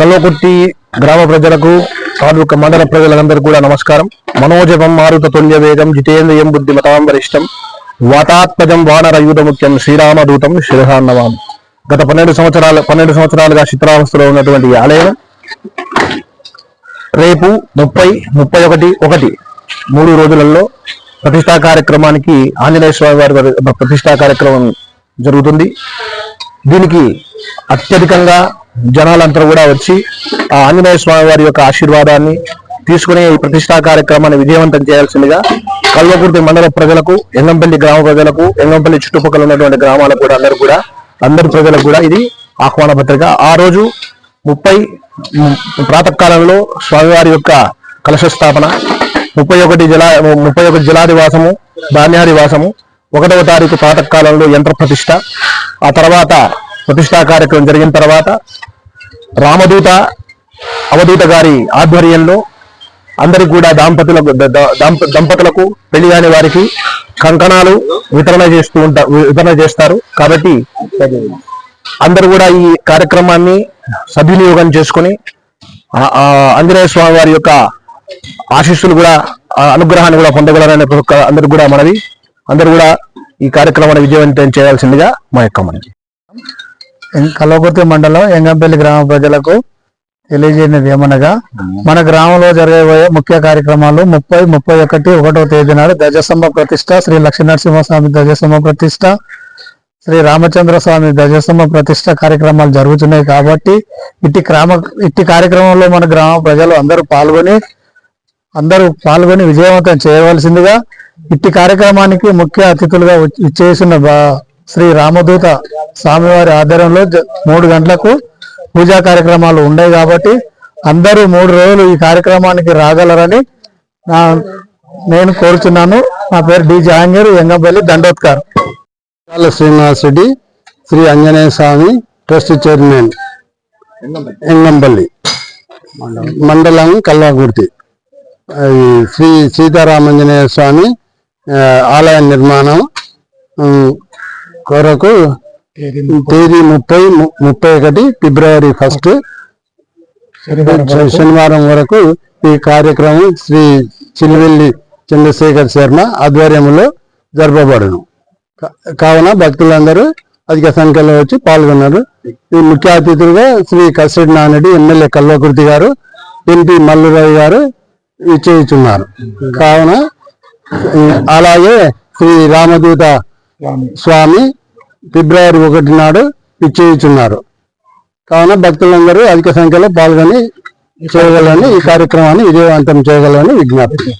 కల్లోకుర్తి గ్రామ ప్రజలకు తాలూకా మండల ప్రజలందరూ కూడా నమస్కారం. మనోజపం మారుత తుల్య వేగం జితేంద్రియం బుద్ధిమతాం వరిష్టం వాతాత్మజం వానర శ్రీరామ ముఖ్యం శ్రీరామదూతం శిరహాన్నవాం. గత పన్నెండు సంవత్సరాలు పన్నెండు సంవత్సరాలుగా చిత్రావస్థలో ఉన్నటువంటి ఆలయం రేపు ముప్పై ముప్పై ఒకటి ఒకటి మూడు రోజులలో ప్రతిష్టా కార్యక్రమానికి ఆంజనేయ స్వామి వారి ప్రతిష్టా కార్యక్రమం జరుగుతుంది. దీనికి అత్యధికంగా జనాలంతా కూడా వచ్చి ఆ ఆంజనేయ స్వామి వారి యొక్క ఆశీర్వాదాన్ని తీసుకుని ఈ ప్రతిష్టా కార్యక్రమాన్ని విజయవంతం చేయాల్సిందిగా కల్వకుర్తి మండల ప్రజలకు ఎంగంపల్లి గ్రామ ప్రజలకు ఎంగంపల్లి చుట్టుపక్కల ఉన్నటువంటి గ్రామాలకు కూడా అందరూ కూడా అందరి ప్రజలకు కూడా ఇది ఆహ్వాన పత్రిక. ఆ రోజు ముప్పై ప్రాతకాలంలో స్వామివారి యొక్క కలశ స్థాపన ముప్పై ఒకటి జలా ముప్పై ఒకటి జలాదివాసము ధాన్యాదివాసము ఒకటవ తారీఖు ప్రాతకాలంలో యంత్ర ప్రతిష్ట ఆ తర్వాత ప్రతిష్టా కార్యక్రమం జరిగిన తర్వాత రామదూత అవధూత గారి ఆధ్వర్యంలో అందరికి కూడా దాంపతులకు దంపతులకు పెళ్ళి కాని వారికి కంకణాలు వితరణ చేస్తూ ఉంటా వితరణ చేస్తారు. కాబట్టి అందరూ కూడా ఈ కార్యక్రమాన్ని సద్వినియోగం చేసుకొని ఆంజనేయ స్వామి వారి యొక్క ఆశీస్సులు కూడా అనుగ్రహాన్ని కూడా పొందగలరనే అందరు కూడా మనవి. అందరూ కూడా ఈ కార్యక్రమాన్ని విజయవంతం చేయాల్సిందిగా మా యొక్క మనవి. కల్వకుర్తి మండలం ఎంగంపల్లి గ్రామ ప్రజలకు తెలియజేయనిది ఏమనగా మన గ్రామంలో జరగబోయే ముఖ్య కార్యక్రమాలు ముప్పై ముప్పై ఒకటి ఒకటో తేదీ నాడు ధ్వజస్తంభ ప్రతిష్ట శ్రీ లక్ష్మీనరసింహస్వామి ధ్వజస్తంభ ప్రతిష్ట శ్రీ రామచంద్ర స్వామి ధ్వజస్తంభ ప్రతిష్ట కార్యక్రమాలు జరుగుతున్నాయి కాబట్టి ఇట్టి గ్రామ ఇట్టి కార్యక్రమంలో మన గ్రామ ప్రజలు అందరూ పాల్గొని అందరూ పాల్గొని విజయవంతం చేయవలసిందిగా ఇట్టి కార్యక్రమానికి ముఖ్య అతిథులుగా ఇచ్చేసిన బా- శ్రీ రామదూత స్వామివారి ఆధ్వర్యంలో జ- మూడు గంటలకు పూజా కార్యక్రమాలు ఉన్నాయి కాబట్టి అందరూ మూడు రోజులు ఈ కార్యక్రమానికి రాగలరని నేను కోరుచున్నాను. నా పేరు D Jahangir Engampalli Dandotkar. Srinivas Reddy Shri Anjaneya Swamy trust chairman. Engampalli. మండలం కల్లాగుర్తి శ్రీ సీతారామాంజనేయ స్వామి ఆలయ నిర్మాణం కొరకు తేదీ ముప్పై. ముప్పై ఒకటి ఫిబ్రవరి ఫస్ట్. శనివారం వరకు. ఈ కార్యక్రమం శ్రీ చిల్వెల్లి చంద్రశేఖర్ శర్మ ఆధ్వర్యంలో జరపబడును. కావున భక్తులందరూ అధిక సంఖ్యలో వచ్చి పాల్గొన్నారు. ఈ ముఖ్య అతిథులుగా శ్రీ కసిరెడ్డి నానరెడ్డి ఎమ్మెల్యే కల్వకుర్తి గారు ఎంపీ మల్లురావు గారు ఇచ్చేస్తున్నారు కావున అలాగే శ్రీ రామదూత స్వామి ఫిబ్రవరి ఒకటి నాడు నిశ్చయించున్నారు కావున భక్తులందరూ అధిక సంఖ్యలో పాల్గొని చేయగలని ఈ కార్యక్రమాన్ని విజయవంతం చేయగలని విజ్ఞప్తి.